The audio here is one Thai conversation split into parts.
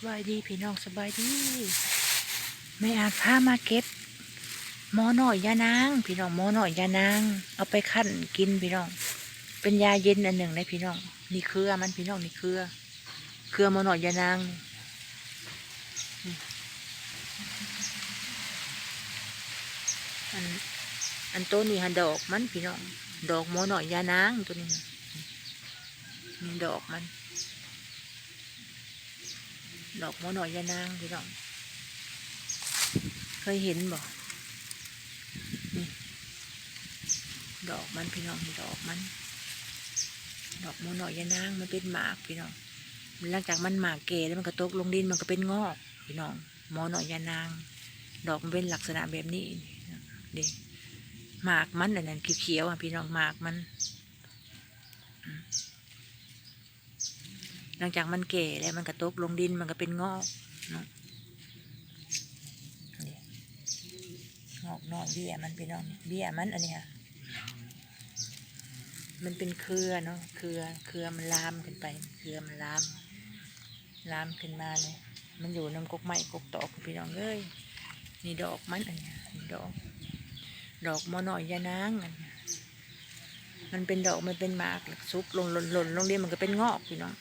สบายดีพี่น้องสบายดีไม่อาจพามาเก็บหมอหน่อยยานางพี่น้องหมอหน่อยยานางเอาไปคั่นกินพี่น้อง เป็นยาเย็นอันหนึ่งนะพี่น้องนี่เครือมันพี่น้องนี่เครือเครือหมอหน่อยยานางอันอันต้นนี่ฮันดอกมันพี่น้องดอกหมอหน่อยยานางตัวนี้นี่ดอกมัน ดอกมอหน่อยยานางพี่น้องเคยเห็นบ่นี่ดอกมันพี่น้องดอกมัน ดอกมอหน่อยยานางมันเป็นหมากพี่น้องหลังจากมันหมากเก่แล้วมันก็ตกลงดินมันก็เป็นงอกพี่น้องมอหน่อยยานาง ดอกมันเป็นลักษณะแบบนี้ดิหมากมันอันนั้นเขียวๆอะพี่น้องหมากมัน หลังจากมันแก่แล้วมันก็ตกลงดินมันก็เป็นงอกเนาะงอกนอกเบี้ยมันเป็นน้องเบี้ยมันอันนี้ค่ะมันเป็นเครือเนาะเครือเครือมันลามขึ้นไป เครือมันลาม ลามขึ้นมาเนี่ยมันอยู่น้ำกกไม้กกตอกพี่น้องเอ้ยนี่ดอกมันอันนี้นดอก ดอกมอหน่อยยานางอันนี้มันเป็นดอกมันเป็นหมากซุกลงหล่นหล่นลงเรียนมันก็เป็นงอกพี่น้อง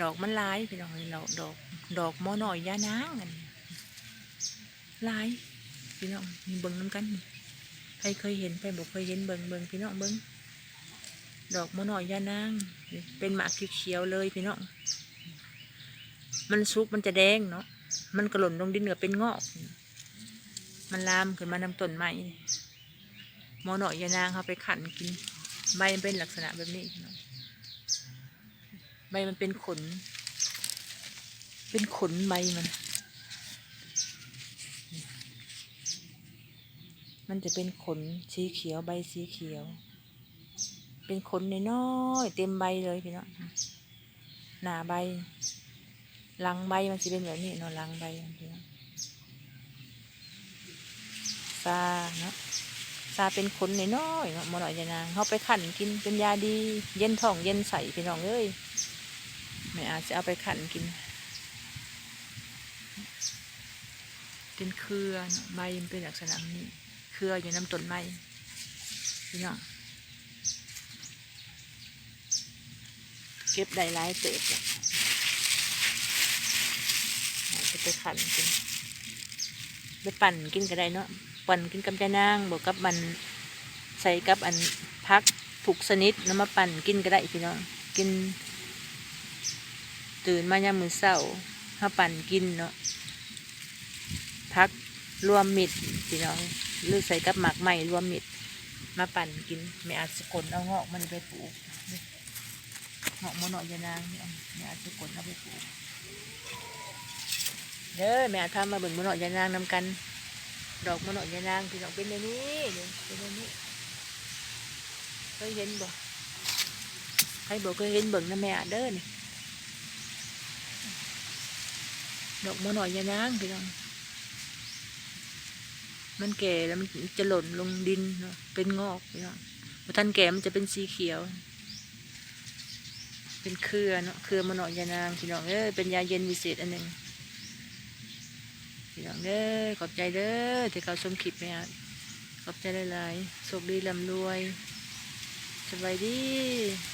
ดอกมันลายพี่น้องเอ้ยเราดอกดอกมอหน่อยยานางกันลายพี่น้องมีเบิ่งน้ำกันนี่ใครเคยเห็นไปบอกเคยเห็นเบิ่งเบิ่งพี่น้องเบิ่งดอกมอหน่อยยานางเป็นหมากเขียวเลยพี่น้องมันสุกมันจะแดงเนาะมันกระหล่นลงดินก็เป็นงอก มันลามขึ้นมานำต้นไม้มอหน่อยยานางเขาไปขันกินใบเป็นลักษณะแบบนี้พี่น้อง ใบมันเป็นขน เป็นขนใบมัน มันจะเป็นขนสีเขียวใบสีเขียว เป็นขนน้อยๆเต็มใบเลยพี่น้องหนาใบ หลังใบมันจะเป็นแบบนี้เนาะหลังใบพี่น้องซาเนาะซาเป็นขนน้อยๆเนาะหมอหน่อยจะนางเขาไปขั่นกินเป็นยาดี เย็นท้องเย็นใสพี่น้องเอ้ย ไม่อาจจะเอาไปขันกิน เป็นเครือใบมันเป็นลักษณะนี้ เครืออยู่น้ำต้นไม้พี่น้องเก็บได้หลายเติบจะไปขันกินไปปั่นกินก็ได้เนาะปั่นกินกับจะนางบอกกับมันใส่กับอันพักถูกสนิทน้ำมาปั่นกินก็ได้พี่น้องกิน ตื่นมายามมือเศร้าถ้าปั่นกินเนาะพักรวมมิดพี่น้องหรือใส่กับหมากใหม่รวมมิดมาปั่นกินไม่อาจสกลเอางอกมันไปปลูกงอกมะนยานางไม่อาจสกลเอาไปปลูกเด้อแม่อาจพามาเบิ่งมะนยานางนำกัน ดอกมะนยานางพี่น้องเป็นในนี้เป็นในนี้เคยเห็นบ่ใครบอกเคยเห็นเบิ่งนะแม่เด้อนี่ ดอกมะหน่อยยานางพี่น้องมันแก่แล้วมันจะหล่นลงดินเนาะเป็นงอกพี่น้องพอท่านแก่มันจะเป็นสีเขียว เป็นเครือเนาะเครือมะหน่อยยานางพี่น้องเอ้ยเป็นยาเย็นวิเศษอันหนึ่งพี่น้องเด้อขอบใจเด้อที่เขาชมคลิปเนี่ยขอบใจหลายๆโชคดีลำรวยสบายดี